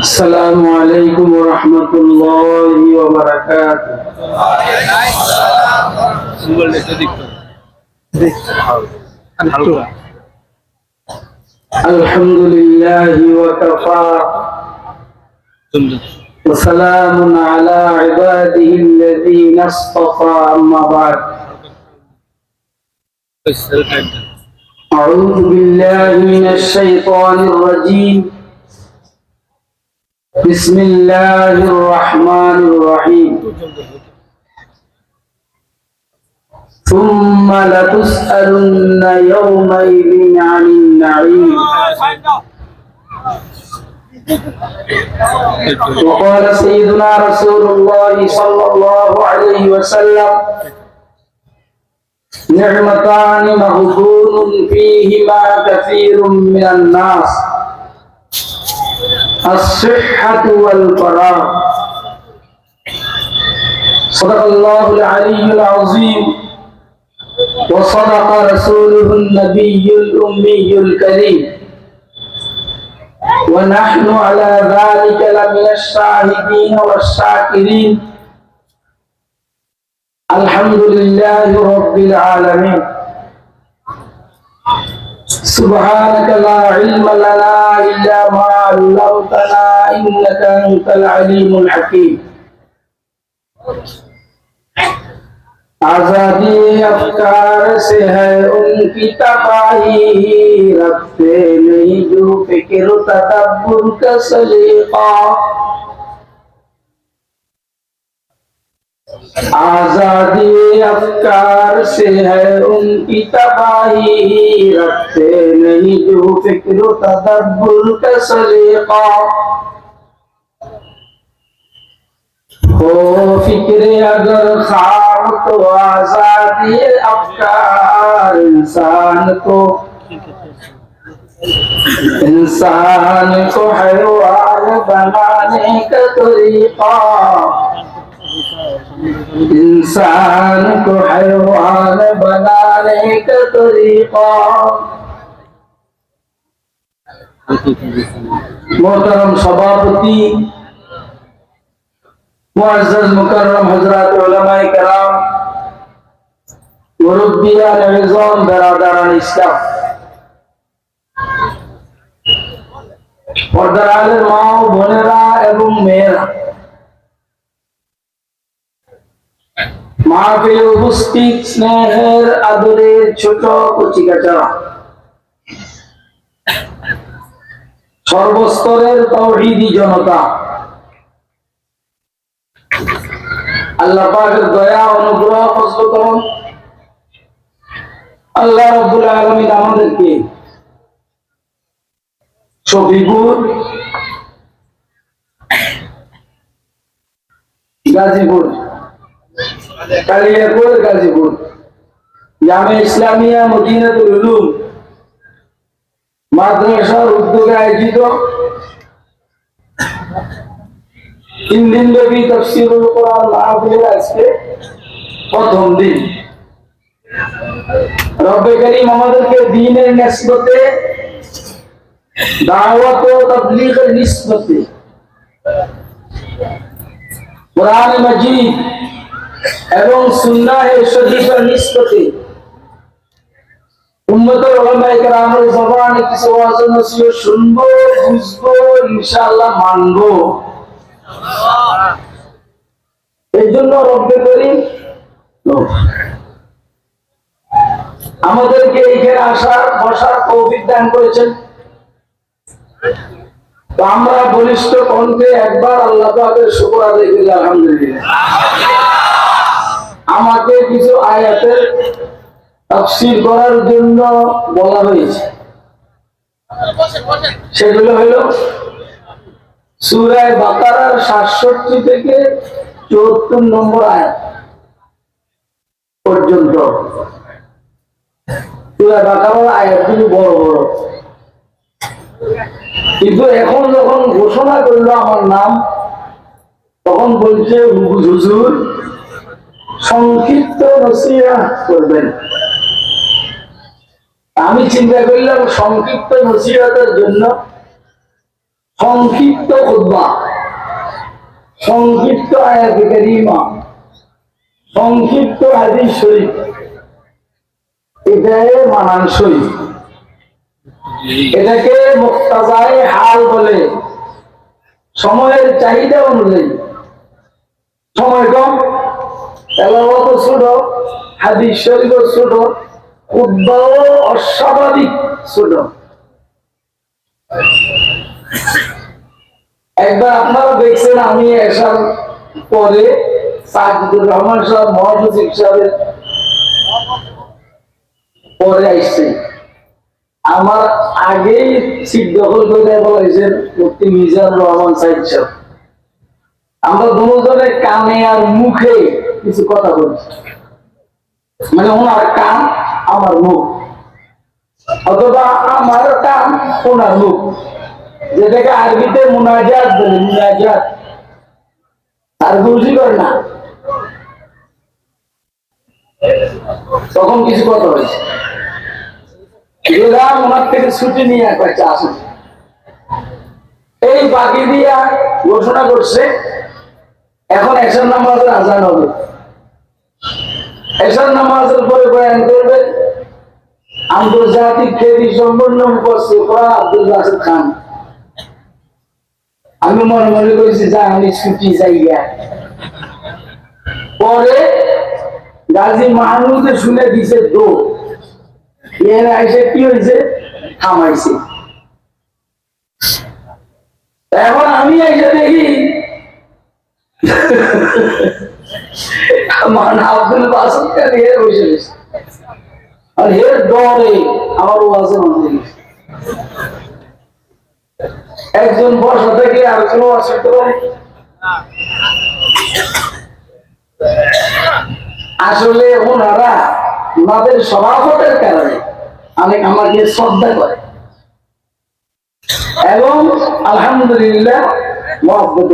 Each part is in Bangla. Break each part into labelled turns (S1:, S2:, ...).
S1: السلام عليكم ورحمة الله وبركاته. الحمد لله وكفى. وسلام على عباده الذين اصطفى أما بعد. أعوذ بالله من الشيطان الرجيم. بسم الله الرحمن الرحيم. ثم لتسألن يومئذ عن النعيم. وقال سيدنا رسول الله صلى الله عليه وسلم نعمتان مغبون فيهما كثير من الناس. الصحة والفراغ صدق الله العلي العظيم. وصدق رسوله النبي الأمي الكريم. ونحن على ذلك لمن الشاهدين والشاكرين. الحمد لله رب العالمين سبحانك لا علم لنا إلا ما علمتنا إنك أنت العليم الحكيم आजादी अफकार से है उनकी तबाही रखते नहीं जो फिक्र तदब्बुर का सलीका आजादी अफकार से है उनकी तबाही रखते नहीं जो फिक्र तदब्बुर का सलीका हो फिक्र अगर खाम तो आजादी अफकार इंसान को इंसान को हैवान बनाने का तरीका इंसान को हैवान बनाने का तरीका मोहतरम सभापति मुअज़्ज़ज़ मुकर्रम हजरत उलमाए कराम मुरब्बियान निज़ाम बरादरान इस्लाम পর্দার আলের মা ও বোনেরা এবং মেয়েরা মাহফিলে উপস্থিত স্নেহের আদরের ছোট কচিকাচারা সর্বস্তরের তৌহিদি জনতা। আল্লাহ পাকের দয়া, অনুগ্রহ করুন আল্লাহ রাব্বুল আলামিন আমাদেরকে শফিপুর গাজীপুর কালিয়াপুর গাজীপুর জামে ইসলামিয়া মদিনাতুল উলুম। মাদ্রাসার উদ্যোগে প্রথম দিন। রব্বে করিম আমাদেরকে দ্বীনের নিসবতে, দাওয়াত ও তাবলীগের নিসবতে, কোরআন মাজিদ এবং সুন্নাহে শরীফের নিসবতে উম্মতের ওলামায়ে কেরামের জবানে কিছু শুনব, বুঝব, ইনশাআল্লাহ মানবো। এই জন্য রব্বে আমাদেরকে এইখানে আসার, বসার তৌফিক দান করেছেন। তো আমরা বলিষ্ঠ কণ্ঠে একবার আল্লাহ পাকের শুকর আদায় করি, আলহামদুলিল্লাহ। আমাকে কিছু আয়াতের তাফসীর করার জন্য বলা হয়েছে। সেগুলো হলো সুরায় বাকারার সাতষট্টি থেকে চুয়াত্তর নম্বর আয়াত পর্যন্ত। সুরায় বাকারার আয়াতগুলি বড় বড়। কিন্তু এখন যখন ঘোষণা করল আমার নাম, তখন বলছে হুজুর সংক্ষিপ্ত নসিহা করবেন। আমি চিন্তা করলাম সংক্ষিপ্ত নসিহতের জন্য সংক্ষিপ্ত খুতবা, সংক্ষিপ্ত আয়াত কারিমা, সংক্ষিপ্ত হাদিস শরীফ, এটাই মানানসই। এটাকে মুক্তাজায় হাল বলে, সময়ের চাহিদা অনুযায়ী। সময় কম ছোট ছোট অস্বাভাবিক ছোট। একবার আপনারা দেখছেন আমি এসার পরে রহমান সাহেব, মহাসচিব সাহেবের পরে আসছে। আমার আগেই সিট দখল করে বলেছেন মুফতি মিজানুর রহমান সাহেব। আমরা দুজনে কানে আর মুখে কিছু কথা বলছি। মানে ওনার কান আমার মুখ। অথবা আমার কান ওনার মুখ। যেটাকে আরবিতে মুনাজাত বলে, মুনাজাত। আর বুঝি করে না। তখন কিছু কথা হয়েছে। এরা ওনার থেকে ছুটি নিয়ে কয়েকটা আসেন এই বাকি দিয়া ঘোষণা করছে, এখন এসার নামাজের আজান হবে এসার নামাজের পরে বয়ান করবে আন্তর্জাতিক খ্যাতি সম্পন্ন উপস্থিত করা আব্দুল রাশেদ খান। আমি মনে মনে করেছি যা, আমি ছুটি যাইয়া। পরে গাজী মাহমুদে শুনে দিছে দো। এর এসে কি হয়েছে থামাইছে। এখন আমি এসে দেখি আমার একজন থেকে আসলে ওনারা ওনাদের স্বভাবতের কারণে অনেক আমাকে শ্রদ্ধা করে। এবং আলহামদুলিল্লাহ মহব্বত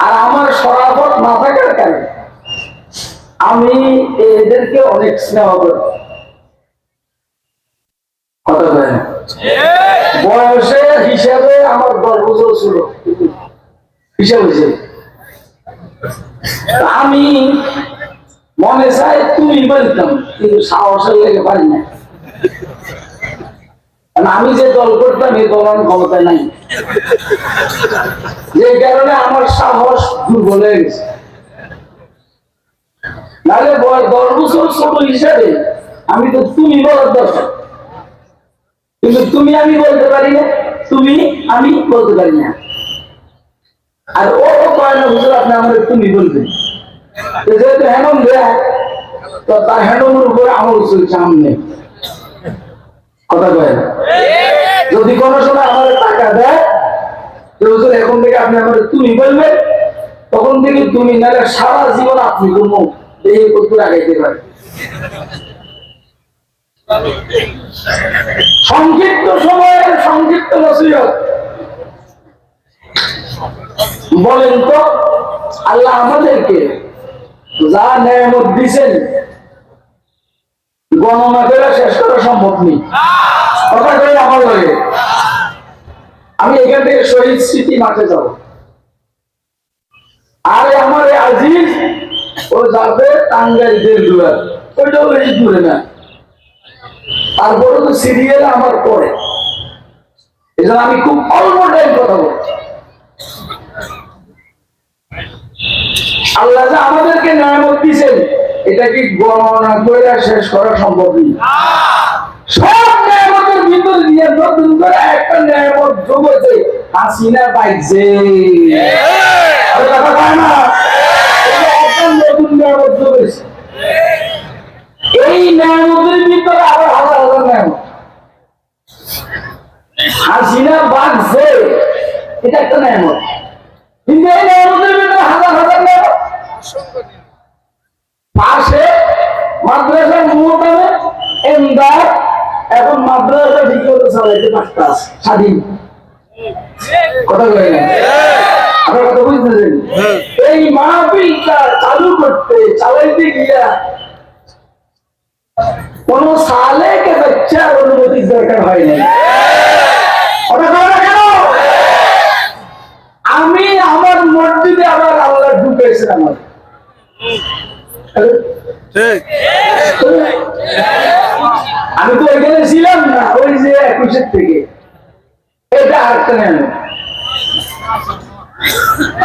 S1: আর আমার সরাফত না থাকার কারণে আমি এদেরকে অনেক স্নেহ করি। কথা বলে না বয়সে হিসাবে আমার দশ বছর ছিল। হিসাব হিসেবে আমি মনে চাই তুমি বলতাম, কিন্তু সাহসের লেগে পারি না আমি যে দল করতাম এই দল আমি ক্ষমতায় নাই। যে কারণে আমার সাহস দুর্বল হয়ে গেছে। নাহলে দশ বছর ছোট হিসাবে আমি তো তুমি বলার দরকার কিন্তু তুমি আমি বলতে পারি না, তুমি আমি বলতে পারি না। আর ও কয় না, হুজুর, আপনি আমাদের তুমি বলবেন। যেহেতু হেনম দেয়, তো তার হেনমের উপরে আমল চলছে আমনে যদি সময় আমাদের টাকা দেয় এখন থেকে আপনি আমাদের তুমি বলবেন, তখন থেকে তুমি নাহলে সারা জীবন আপনি কোনো এই পারে সংক্ষিপ্ত সময়ের সংক্ষিপ্ত নসিহত। বলেন তো, আল্লাহ আমাদেরকে যা নেয়ামত দিছেন গণনা করে শেষ করা সম্ভব নেই। কথা করে আমার লাগে? আমি এখান থেকে শহীদ স্মৃতি মাঠে যাব। আরে আমার আজিজ, ও যাবে টাঙ্গাইল দুয়ার। ওইটাও বেশি দূরে না। তারপরে তো সিরিয়াল আমার পরে। এজন্য আমি খুব অল্প টাইম কথা বলছি। আল্লাহ আমাদেরকে নিয়ামত দিয়েছেন। এটা কি গণনা করে শেষ করা সম্ভব নেই সব নিয়ামতের ভিতর দিয়ে নতুন করে একটা নিয়ামত যোগ হয়েছে, হাসিনা পাইছে। নতুন নিয়ামত যোগ হয়েছে। এই নিয়ামতের ভিতরে আরও হাজার হাজার নিয়ামত হাসিনা বাগছে এটা একটা নিয়ামত কিন্তু এই নিয়ামতের ভিতরে হাজার হাজার নিয়ামত পাশে মাদ্রাসা মোহতামে এমদাদ এখন মাদ্রাসা ঠিক মতো চালাইতে পারতাম স্বাধীন কথা আপনার কথা বুঝতেছেন এই মাহফিলটা চালু করতে চালাইতে গিয়া কোন সালেকে বাচ্চার অনুমতির দরকার হয় করে না আমি আমার মসজিদে আবার আল্লাহ ঢুকেছে আমার। আমি তো ওইখানে ছিলাম না ওই যে একুশের থেকে।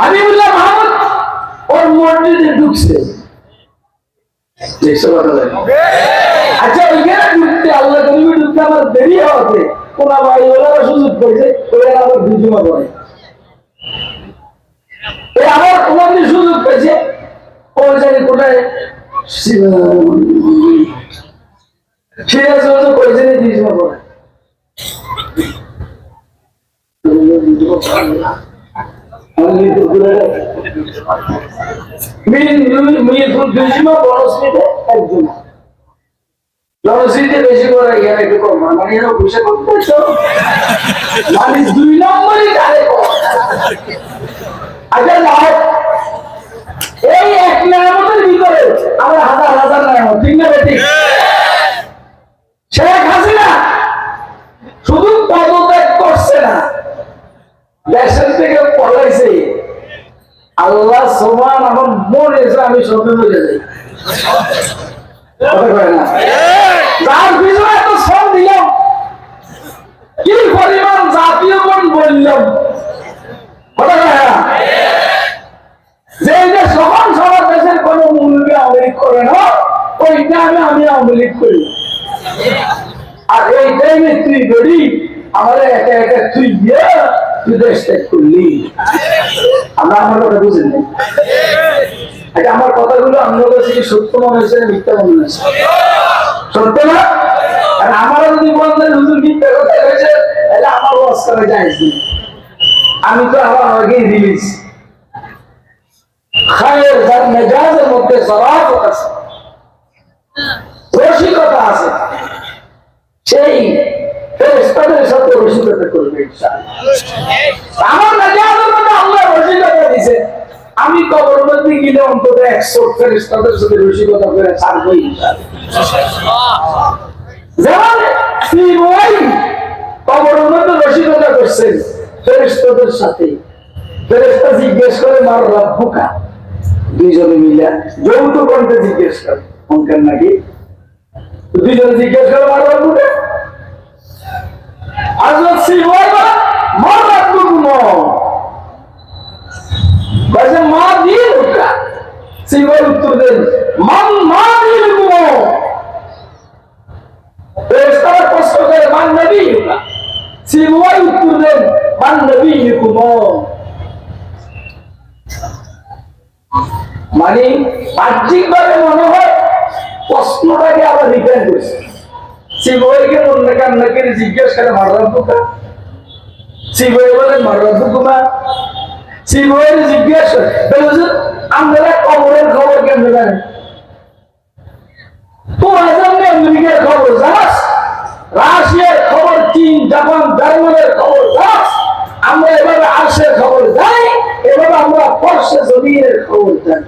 S1: আমি বললাম মাহমুদ, ওর মসজিদে ঢুকছে। আচ্ছা ওইখানে ঢুকতে আল্লাহ গরিবে আবার দুজমা করে এ আবার তোমাদের সুযোগ ও করে জনশ্রীতে বেশি করে এখানে একটু কম। মানে এরা পয়সা করতে তো মানে দুই নম্বরই কম। আচ্ছা যাও এই এক নামতের ভিতরে আমরা হাজার হাজার নাম ঠিক না বেটি শেখ হাসিনা শুধু পদত্যাগ করছে না দেশের থেকে পলাইছে আল্লাহ সমান আমার মন এসে আমি সবে বলে যাই কথা কয় না যার পিছনে এত শ্রম দিলাম কি পরিমাণ জাতীয় মন বললাম। কথা কয় না? যে যে সমান সবার দেশের কোনো মূল্যে আওয়ামী করে না ওই টাইমে আমি আওয়ামী লীগ করি। আর এই টাইমে তুই গড়ি আমাদের একা একা তুই গিয়ে তুই দেশ ত্যাগ মিথ্যা মনে হয়েছে সত্য না? আর আমারও যদি বলতেন, হুজুর মিথ্যা কথা হয়েছে আমার আমি তো আমার মেজাজের মধ্যে আছে, রসিকতা আছে, সেই আমার মেজাজের মধ্যে আল্লাহ রসিকতা দিছে আমি কবর মধ্যে গেলে অন্তত একশো ফেরেশতাদের সাথে রসিকতা করে ছাড়বো ইনশাআল্লাহ। যেমন কবর মধ্যে রসিকতা করছেন ফেরেশতাদের সাথে। ফেরেশতা জিজ্ঞেস করে, মার দুইজনে মিলে যৌথ কণ্ঠে জিজ্ঞেস করে। অঙ্কের নাকি? দুইজনে জিজ্ঞেস করে, মার রব্বুকা সিবই বলে, মার রব্বুকুম বলে মা দিনুকা সিবই উত্তর দেন মান মা দিনুকুম ফেরেশতারা প্রশ্ন করে মান নবীকা সিবই উত্তর দেন মান নবীকুম মানে বাহ্যিক ভাবে মনে হয় প্রশ্নটাকে আবার রিটার্ন করছে। কান্না জিজ্ঞেস করে মারার পোকা শিবই বলে মারার পোকা শিবই জিজ্ঞেস করে কবরের খবর কেমনে জানেন? তোরা জানলে আমেরিকার খবর জানাস? রাশিয়ার খবর, চীন, জাপান, জার্মানের খবর জানাস? আমরা এভাবে আর্শের খবর জানি, এভাবে আমরা পর্ষে জমিনের খবর জানি।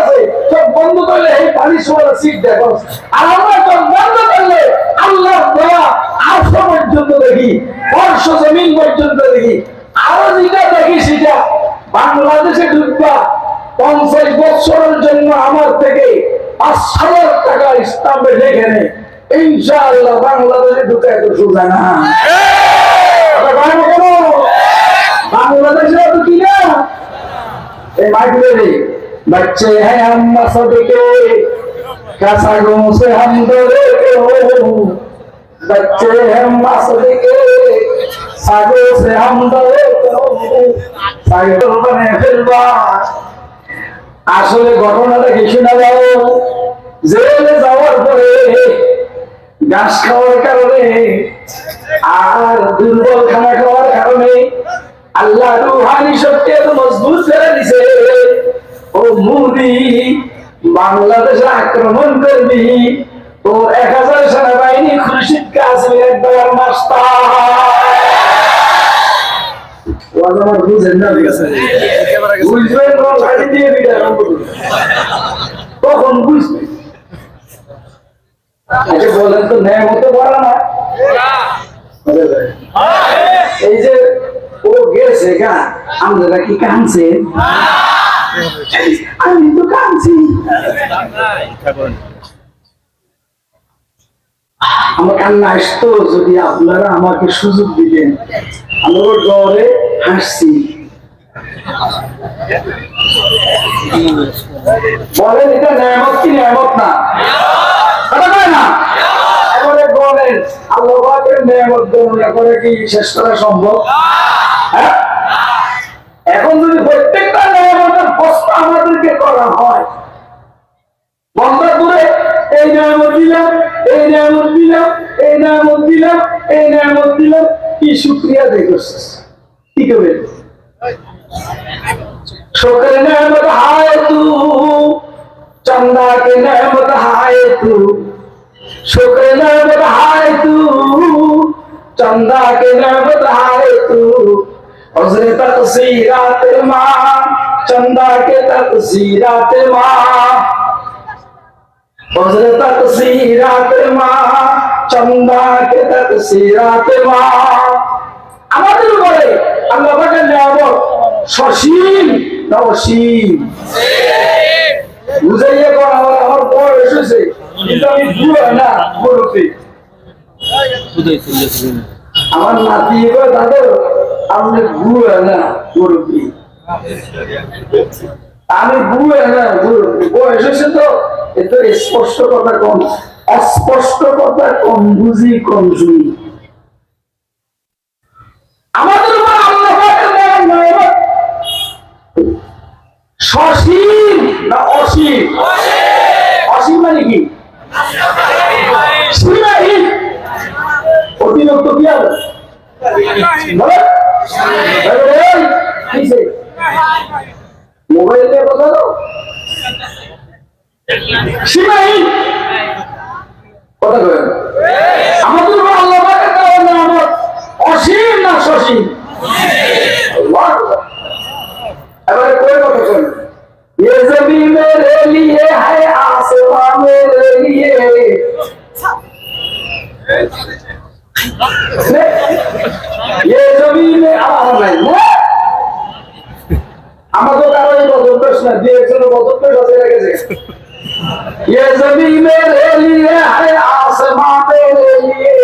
S1: চোখ বন্ধ করলে এই পানি সবার সিট দেখো। আর আমরা চোখ বন্ধ করলে আল্লাহর দয়া আর্থ পর্যন্ত দেখি, বর্ষ জমিন পর্যন্ত দেখি। আরও যেটা দেখি সেটা বাংলাদেশে ঢুকবা, পঞ্চাশ বছরের জন্য আমার থেকে পাঁচ হাজার টাকা স্টাম্পে রেখে নেই ইনশাআল্লাহ বাংলাদেশে ঢুকে এত সোজা না। বাংলাদেশে তো কি না? এই মাইক্রোওয়েভ बच्चे हैं हम सबके कसगों से हम डरे के हो बच्चे हैं हम सबके सागों से हम डरे के हो सागों बने फिरवा আসলে ঘটনাটা কিছু না যাও জেলে যাওয়ার পরে ঘাস খাওয়ার কারণে আর দুর্বল খানা খাওয়ার কারণে আল্লাহ রুহানি শক্তি এত মজবুত করে দিছে ও মুদি বাংলাদেশে আক্রমণ করবি। তো এক হাজার সেনাবাহিনী খুরশিদ কাশ্মীর একবার মাস্টার। তখন বলেন তো ন্যায় পারা না? এই যে ও গেছে গা আমরা কি কানছে আসতো যদি আপনারা আমাকে সুযোগ হাসছি। বলেন, এটা ন্যায়ামত কি ন্যায়ামত না? কথা এবারে বলেন, আল্লাহ পাকের নিয়ামত গণনা করে কি শেষ করা সম্ভব? হ্যাঁ? এখন যদি প্রত্যেকটা নিয়ামতের প্রশ্ন আমাদেরকে করা হয়। বন্ধা করে এই নিয়ামত দিলাম, এই নিয়ামত দিলাম, এই নিয়ামত দিলাম, এই নিয়ামত দিলাম। কি শুক্রিয়া দেয় করছিস? কি করবেন শোকের নিয়ামত হায় তু চন্দা কে নিয়ামত হায় তু। শোকের নিয়ামত হায় তু চন্দা কে নিয়ামত হায় তু। হজরত সিরাতের মা चंदा के तकसीरात माँ हजर तकसीरात माँ चंदा के तकसीरात माँ আমাদের উপরে আল্লাহ পাকের নিয়ামত সসীম না অসীম বুঝাইয়া করা আমার আমার বয়স হয়েছে কিন্তু আমি বুড়ো না মুরব্বী আমার নাতি এবার দাদা আপনি বুড়ো না মুরব্বী আমি বুড়ো বয়স হয়েছে তো? এত স্পষ্ট কথা কম, অস্পষ্ট কথা কম, বুঝি কম শুনি। আমাদের উপর আল্লাহ সসীম না অসীম? অসীম মানে কি? অতিরিক্ত কি বলে? বলে, এই, কিসে? মোবাইল দিয়ে কথা তো সীমাহীন কথা কয় আমাদের উপর আল্লাহ পাকের দেওয়া নিয়ামত অসীম না সসীম আল্লাহু আকবার। এবারে কোন কথা শোন ये जमीन मेरे लिए है आसमां मेरे लिए ये जमीन में আমার নাই না দিয়ে একজনের বদভ্যাস আছে রেখেছে ये जमीन मेरे लिए है आसमां मेरे लिए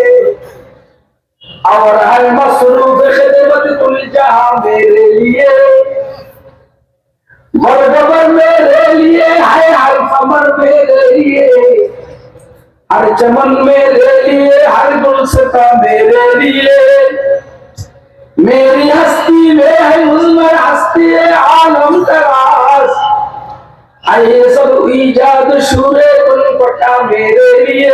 S1: और है मसरूफ खिदमत कुल जहां मेरे लिए मरगबर मेरे लिए है हर कमर मेरे लिए हर चमन मेरे लिए हर गुलसता मेरे लिए मेरी हस्ती में है मुजमर हस्ती आलम तरास आइए सब ईजाद शूरे कुल पटा मेरे लिए।